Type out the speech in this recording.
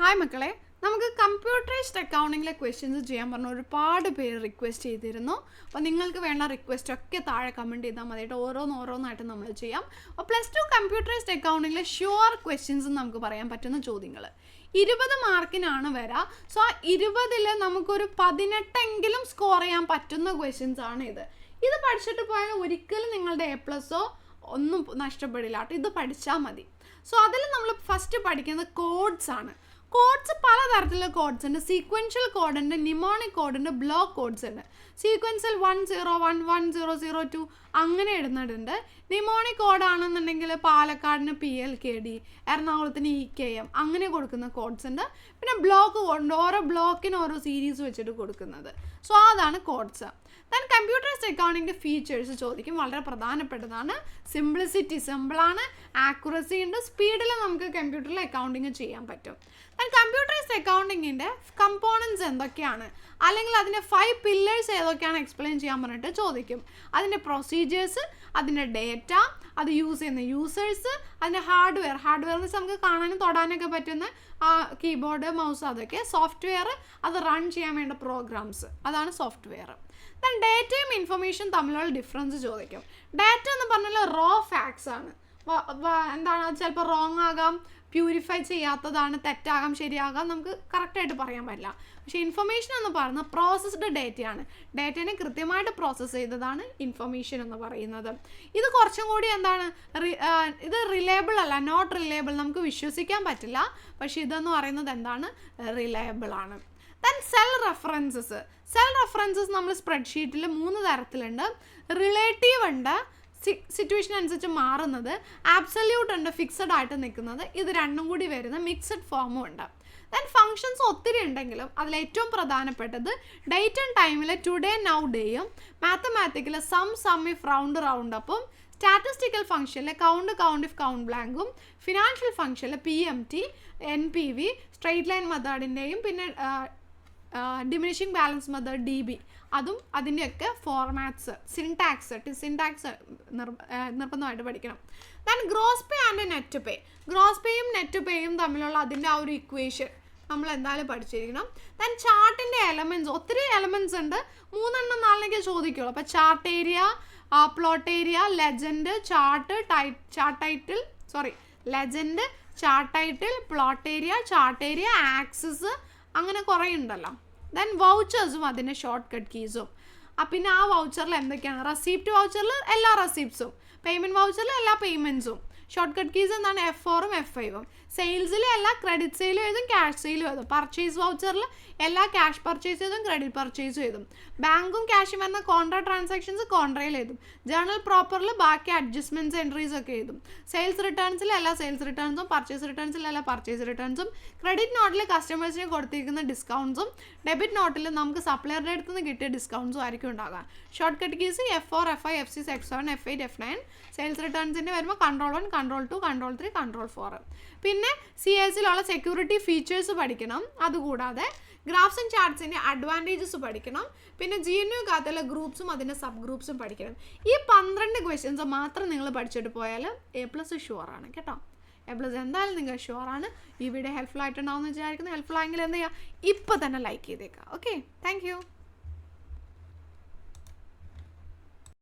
Hi മക്കളെ. നമുക്ക് computerised അക്കൗണ്ടിങ്ങിലെ questions ചെയ്യാൻ പറഞ്ഞ ഒരുപാട് പേര് റിക്വസ്റ്റ് ചെയ്തിരുന്നു. അപ്പോൾ നിങ്ങൾക്ക് വേണ്ട റിക്വസ്റ്റ് ഒക്കെ താഴെ കമന്റ് ചെയ്താൽ മതി. കേട്ടോ ഓരോന്ന് ഓരോന്നായിട്ട് നമ്മൾ ചെയ്യാം. അപ്പോൾ പ്ലസ് ടു കമ്പ്യൂട്ടറൈസ്ഡ് അക്കൗണ്ടിങ്ങിലെ ഷുവർ ക്വസ്റ്റ്യൻസ് നമുക്ക് പറയാൻ പറ്റുന്ന ചോദ്യങ്ങൾ ഇരുപത് മാർക്കിനാണ് വരാ. സോ ആ ഇരുപതിൽ നമുക്കൊരു പതിനെട്ടെങ്കിലും സ്കോർ ചെയ്യാൻ പറ്റുന്ന ക്വസ്റ്റ്യൻസ് ആണ് ഇത്. ഇത് പഠിച്ചിട്ട് പോയാൽ ഒരിക്കലും നിങ്ങളുടെ എ പ്ലസ്സോ ഒന്നും നഷ്ടപ്പെടില്ല. കേട്ടോ ഇത് പഠിച്ചാൽ മതി. സോ അതിൽ നമ്മൾ ഫസ്റ്റ് പഠിക്കുന്നത് കോഡ്സ് ആണ്. കോഡ്സ് പലതരത്തിലുള്ള കോഡ്സ് ഉണ്ട്. സീക്വൻഷ്യൽ കോഡ് ഉണ്ട് നിമോണിക് കോഡ് ഉണ്ട് ബ്ലോക്ക് കോഡ്സ് ഉണ്ട്. സീക്വൻസിൽ one zero one one zero zero two അങ്ങനെ ഇടുന്നിട്ടുണ്ട് നിമോണിക് കോഡ് ആണെന്നുണ്ടെങ്കിൽ പാലക്കാടിന് പി എൽ കെ ഡി എറണാകുളത്തിന് ഇ കെ എം അങ്ങനെ കൊടുക്കുന്ന കോഡ്സ് ഉണ്ട്. പിന്നെ ബ്ലോക്ക് കോഡ് ഉണ്ട്. ഓരോ ബ്ലോക്കിന് ഓരോ സീരീസ് വെച്ചിട്ട് കൊടുക്കുന്നത്. സോ അതാണ് കോഡ്സ് ദെൻ കമ്പ്യൂട്ടറൈസ്ഡ് അക്കൗണ്ടിന്റെ ഫീച്ചേഴ്സ് ചോദിക്കും. വളരെ പ്രധാനപ്പെട്ടതാണ്. സിംപ്ലിസിറ്റി സിമ്പിളാണ് ആക്യുറസി ഉണ്ട്. സ്പീഡിൽ നമുക്ക് കമ്പ്യൂട്ടറിൽ അക്കൗണ്ടിങ് ചെയ്യാൻ പറ്റും. ദെൻ കമ്പ്യൂട്ടറൈസ്ഡ് അക്കൗണ്ടിങ്ങിന്റെ കമ്പോണൻസ് എന്തൊക്കെയാണ്? അല്ലെങ്കിൽ അതിന്റെ ഫൈവ് പില്ലേഴ്സ് ഏതൊക്കെയാണ് എക്സ്പ്ലെയിൻ ചെയ്യാൻ പറഞ്ഞിട്ട് ചോദിക്കും. അതിന്റെ പ്രൊസീജിയേഴ്സ് അതിന്റെ ഡേറ്റ അത് യൂസ് ചെയ്യുന്ന യൂസേഴ്സ് അതിന്റെ ഹാർഡ്വെയർ ഹാർഡ്വെയർ എന്ന് നമുക്ക് കാണാനും തൊടാനൊക്കെ പറ്റുന്ന കീബോർഡ് മൗസ് അതൊക്കെ. സോഫ്റ്റ്വെയർ അത് റൺ ചെയ്യാൻ വേണ്ട പ്രോഗ്രാംസ് അതാണ് സോഫ്റ്റ്വെയർ ദെൻ ഡേറ്റയും ഇൻഫർമേഷൻ തമ്മിലുള്ള ഡിഫറൻസ് ചോദിക്കും. ഡാറ്റ എന്ന് പറഞ്ഞാൽ റോ ഫാക്ട്സ് ആണ്. എന്താണ്? അത് ചിലപ്പോൾ റോങ് ആകാം പ്യൂരിഫൈ ചെയ്യാത്തതാണ് തെറ്റാകാം ശരിയാകാം നമുക്ക് കറക്റ്റായിട്ട് പറയാൻ പറ്റില്ല. പക്ഷേ ഇൻഫർമേഷൻ എന്ന് പറയുന്നത് പ്രോസസ്ഡ് ഡേറ്റയാണ് ഡേറ്റനെ കൃത്യമായിട്ട് പ്രോസസ്സ് ചെയ്തതാണ് ഇൻഫർമേഷൻ എന്ന് പറയുന്നത്. ഇത് കുറച്ചും കൂടി എന്താണ്? ഇത് റിലയബിൾ അല്ല നോട്ട് റിലയബിൾ നമുക്ക് വിശ്വസിക്കാൻ പറ്റില്ല. പക്ഷേ ഇതെന്ന് പറയുന്നത് എന്താണ്? റിലയബിൾ ആണ്. Then cell references cell references നമ്മൾ സ്പ്രെഡ്ഷീറ്റിൽ മൂന്ന് തരത്തിലുണ്ട്. റിലേറ്റീവ് ഉണ്ട് സിറ്റുവേഷൻ അനുസരിച്ച് മാറുന്നത്. ആബ്സല്യൂട്ട് ഉണ്ട് ഫിക്സഡ് ആയിട്ട് നിൽക്കുന്നത്. ഇത് രണ്ടും കൂടി വരുന്ന മിക്സഡ് ഫോമും ഉണ്ട്. ദെൻ ഫങ്ഷൻസ് ഒത്തിരി ഉണ്ടെങ്കിലും അതിൽ ഏറ്റവും പ്രധാനപ്പെട്ടത് ഡേറ്റ് ആൻഡ് ടൈമിലെ ടുഡേ നൗ ഡേയും മാത്തമാറ്റിക്കിലെ sum sum if round round അപ്പും statistical ഫംഗ്ഷനിലെ കൗണ്ട് കൗണ്ട് ഇഫ് കൗണ്ട് ബ്ലാങ്കും financial ഫംഗ്ഷനിലെ P M T N P V straight line മെത്തേഡിന്റെയും പിന്നെ diminishing balance method D B അതും അതിന്റെയൊക്കെ ഫോർമാറ്റ്സ് സിൻടാക്സ് സിൻടാക്സ് നിർബന്ധമായിട്ട് പഠിക്കണം. Then gross pay and net pay gross പേയും net പേയും തമ്മിലുള്ള അതിന്റെ ആ ഒരു ഇക്വേഷൻ നമ്മൾ എന്തായാലും പഠിച്ചിരിക്കണം ദെൻ ചാർട്ടിന്റെ എലമെന്റ്സ് ഒത്തിരി എലമെന്റ്സ് ഉണ്ട്. മൂന്നെണ്ണം നാലിനൊക്കെ ചോദിക്കുള്ളൂ. അപ്പോൾ chart area plot area legend chart tie chart title sorry legend chart title plot area chart area axis അങ്ങനെ കുറേ ഉണ്ടല്ലോ. ദെൻ വൗച്ചേഴ്സും അതിന്റെ ഷോർട്ട് കട്ട് കീസും പിന്നെ ആ വൗച്ചറിൽ എന്തൊക്കെയാണ്? റെസീപ്റ്റ് വൗച്ചറിൽ എല്ലാ റെസീപ്റ്റ്സും പേയ്മെന്റ് വൗച്ചറിൽ എല്ലാ പേയ്മെന്റ്സും ഷോർട്ട് കട്ട് കീസ് എന്താണ് എഫ് ഫോറും എഫ് ഫൈവും സെയിൽസിൽ എല്ലാ ക്രെഡിറ്റ് സെയിലും എഴുതും ക്യാഷ് സെയിലും എഴുതും. പർച്ചേസ് വൗച്ചറിൽ എല്ലാ ക്യാഷ് പർച്ചേസ് ചെയ്തും ക്രെഡിറ്റ് പർച്ചേസ് ചെയ്തും ബാങ്കും ക്യാഷും വരുന്ന കോൺട്രാ ട്രാൻസാക്ഷൻസ് കോൺട്രയിൽ എഴുതും. ജേണൽ പ്രോപ്പറിൽ ബാക്കി അഡ്ജസ്റ്റ്മെന്റ്സ് എൻട്രീസ് ഒക്കെ എഴുതും. സെയിൽസ് റിട്ടേൺസിൽ എല്ലാ സെയിൽസ് റിട്ടേൺസും പർച്ചേസ് റിട്ടേൺസിൽ എല്ലാ പർച്ചേസ് റിട്ടേൺസും ക്രെഡിറ്റ് നോട്ടിൽ കസ്റ്റമേഴ്സിന് കൊടുത്തിരിക്കുന്ന ഡിസ്കൗണ്ട്സും ഡെബിറ്റ് നോട്ടിൽ നമുക്ക് സപ്ലയറുടെ അടുത്ത് നിന്ന് കിട്ടിയ ഡിസ്കൗണ്ട്സും ആയിരിക്കും ഉണ്ടാകാം shortcut keys F four F I F six F seven F eight F nine sales റിട്ടേൺസിന്റെ വരുമ്പോൾ control one control two control three control four പിന്നെ സി എസിലുള്ള സെക്യൂരിറ്റി ഫീച്ചേഴ്സ് പഠിക്കണം. അതുകൂടാതെ ഗ്രാഫ്സ് ആൻഡ് ചാർട്ട്സിന്റെ അഡ്വാന്റേജസ് പഠിക്കണം. പിന്നെ ജി എൻ യു കാത്തുള്ള ഗ്രൂപ്പ്സും അതിന്റെ സബ് ഗ്രൂപ്പ്സും പഠിക്കണം. ഈ പന്ത്രണ്ട് ക്വസ്റ്റ്യൻസ് മാത്രം നിങ്ങൾ പഠിച്ചിട്ട് പോയാൽ എ പ്ലസ് ഷുവറാണ് കേട്ടോ. എ പ്ലസ് എന്തായാലും നിങ്ങൾ ഷുവറാണ് ഈ വീഡിയോ ഹെൽപ്ഫുൾ ആയിട്ടുണ്ടാവും എന്ന് വിചാരിക്കുന്നു. ഹെൽപ്ഫുൾ ആയെങ്കിൽ എന്ത് ചെയ്യുക? ഇപ്പോൾ തന്നെ ലൈക്ക് ചെയ്തേക്കാം ഓക്കെ താങ്ക്